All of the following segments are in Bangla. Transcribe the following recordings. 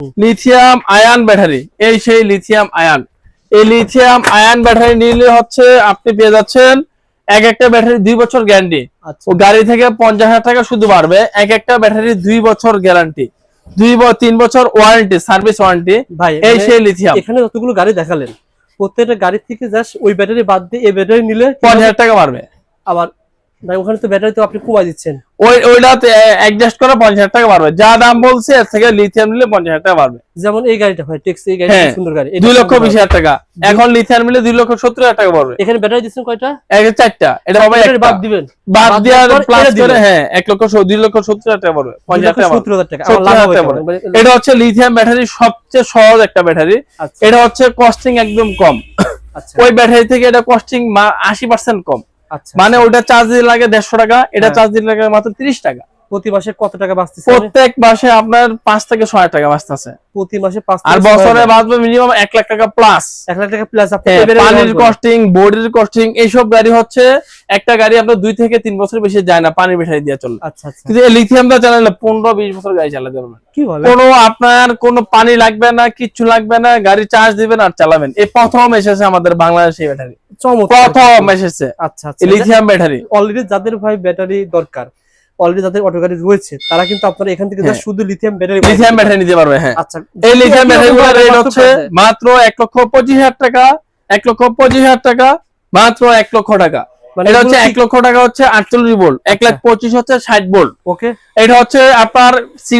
Lithium Ayaan battery. এই সেই লিথিয়াম আয়ান। এই লিথিয়াম আয়ন ব্যাটারি নিলে হচ্ছে আপনি পেয়ে যাচ্ছেন এক একটা ব্যাটারি দুই বছর গ্যারান্টি। আচ্ছা। ও গাড়ি থেকে পঞ্চাশ হাজার টাকা শুধু বাড়বে এক একটা ব্যাটারি দুই বছর গ্যারান্টি। দুই ব- তিন বছর ওয়ারেন্টি সার্ভিস ওয়ারেন্টি। ভাই এই সেই লিথিয়াম। এখানে যতগুলো গাড়ি দেখালেন প্রত্যেকটা গাড়ি থেকে জাস্ট ওই ব্যাটারি বাদ দিয়ে এই ব্যাটারি নিলে পঞ্চাশ হাজার টাকা বাড়বে। আবার ভাই ওখানে তো ব্যাটারি তো আপনি কমাই দিচ্ছেন। ওই ওইটাতে অ্যাডজাস্ট করে পঞ্চাশ হাজার টাকা বাড়বে। যা দাম বলছে এর থেকে লিথিয়াম নিলে পঞ্চাশ হাজার টাকা বাড়বে। যেমন এই গাড়িটা ভাই টেক্সি এই গাড়িটা হ্যাঁ, সুন্দর গাড়ি। লক্ষ সুন্দর বিশ গাড়ি। হাজার টাকা। এখন লিথিয়াম নিলে লক্ষ সত্তর হাজার টাকা এখানে ব্যাটারি দিচ্ছেন কয়টা? এক চারটা। এটা হবে একটা। বাদ দিবেন। বাদ দেওয়ার দেওয়ার প্লাস করে হ্যাঁ লক্ষ লক্ষ সত্তর হাজার টাকা হাজার আমার লাভ হবে এটা হচ্ছে লিথিয়াম ব্যাটারি সবচেয়ে সহজ একটা ব্যাটারি আচ্ছা, এটা হচ্ছে কস্টিং একদম কম। আচ্ছা, ওই ব্যাটারি থেকে এটা কস্টিং আশি পার্সেন্ট কম। মানে ওটা চার্জ দিতে লাগে দেড়শো টাকা এটা হ্যাঁ। চার্জ দিতে লাগে মাত্র তিরিশ টাকা প্রতি মাসে কত টাকা বাঁচতেছে? প্রত্যেক মাসে আপনার পাঁচ থেকে ছয় টাকা বাঁচতেছে। প্রতি মাসে পাঁচ আর বছরে বাঁচবে মিনিমাম এক লাখ টাকা প্লাস এক লাখ টাকা প্লাস হ্যাঁ, পানির কস্টিং বডির কস্টিং এইসব গাড়ি হচ্ছে একটা গাড়ি আপনার দুই থেকে তিন বছর বেশি যায় না পানির ব্যাটারি দিয়ে চলবে আচ্ছা আচ্ছা। কিন্তু এই লিথিয়ামটা চালালে পনেরো বিশ বছর গাড়ি চালাতে পারবেন। কি বলে? কোনো আপনার কোনো পানি লাগবে না কিচ্ছু লাগবে না গাড়ি চার্জ দিবেন আর চালাবেন। এই প্রথম এসেছে আমাদের বাংলাদেশে ব্যাটারি প্রথম এসেছে। আচ্ছা লিথিয়াম ব্যাটারি অলরেডি যাদের ভাই ব্যাটারি দরকার অলরেডি যাদের অটো গাড়ি রয়েছে তারা কিন্তু আপনারা এখান থেকে হ্যাঁ। শুধু লিথিয়াম ব্যাটারি লিথিয়াম ব্যাটারি নিতে পারবে হ্যাঁ। আচ্ছা এই লিথিয়াম ব্যাটারি গুলোর রেট হচ্ছে মাত্র এক লক্ষ পঁচিশ হাজার টাকা এক লক্ষ পঁচিশ হাজার টাকা মাত্র এক লক্ষ টাকা। মানে এটা হচ্ছে এগুলো এক লক্ষ টাকা হচ্ছে আটচল্লিশ ভোল্ট এক লাখ আচ্ছা। পঁচিশ হচ্ছে ষাট ভোল্ট ওকে। এটা হচ্ছে আপনার কি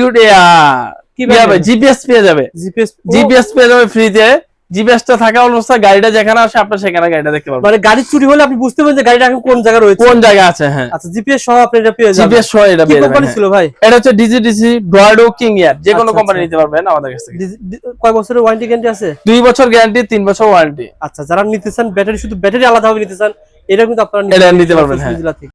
কি জিপিএস পেয়ে যাবে। জিপিএস জিপিএস পেয়ে যাবে ফ্রিতে জিপিএসটা থাকা অবস্থায় গাড়িটা যেখানে আসে আপনার সেখানে গাড়িটা দেখতে পারবেন। মানে গাড়ি চুরি হলে আপনি বুঝতে পারবেন যে গাড়িটা এখন কোন জায়গায় রয়েছে। কোন জায়গায় আছে হ্যাঁ। আচ্ছা জিপিএস সহ আপনি এটা পেয়ে যাবেন। জিপিএস সহ এটা পেয়ে যাবেন কোম্পানি হ্যাঁ। ছিল ভাই? এটা হচ্ছে ডিজিডিসি ডোয়ার্ডো কিং ইয়ার যে কোনো আচ্ছা, কোম্পানি আচ্ছা। নিতে পারবেন আমাদের কাছ থেকে। কয় বছরের ওয়ারেন্টি গ্যারান্টি আছে? দুই বছর গ্যারান্টি তিন বছর ওয়ারেন্টি আচ্ছা যারা নিতে চান ব্যাটারি শুধু ব্যাটারি আলাদা ভাবে নিতে চান এটা কিন্তু আপনারা নিতে পারবেন, হ্যাঁ।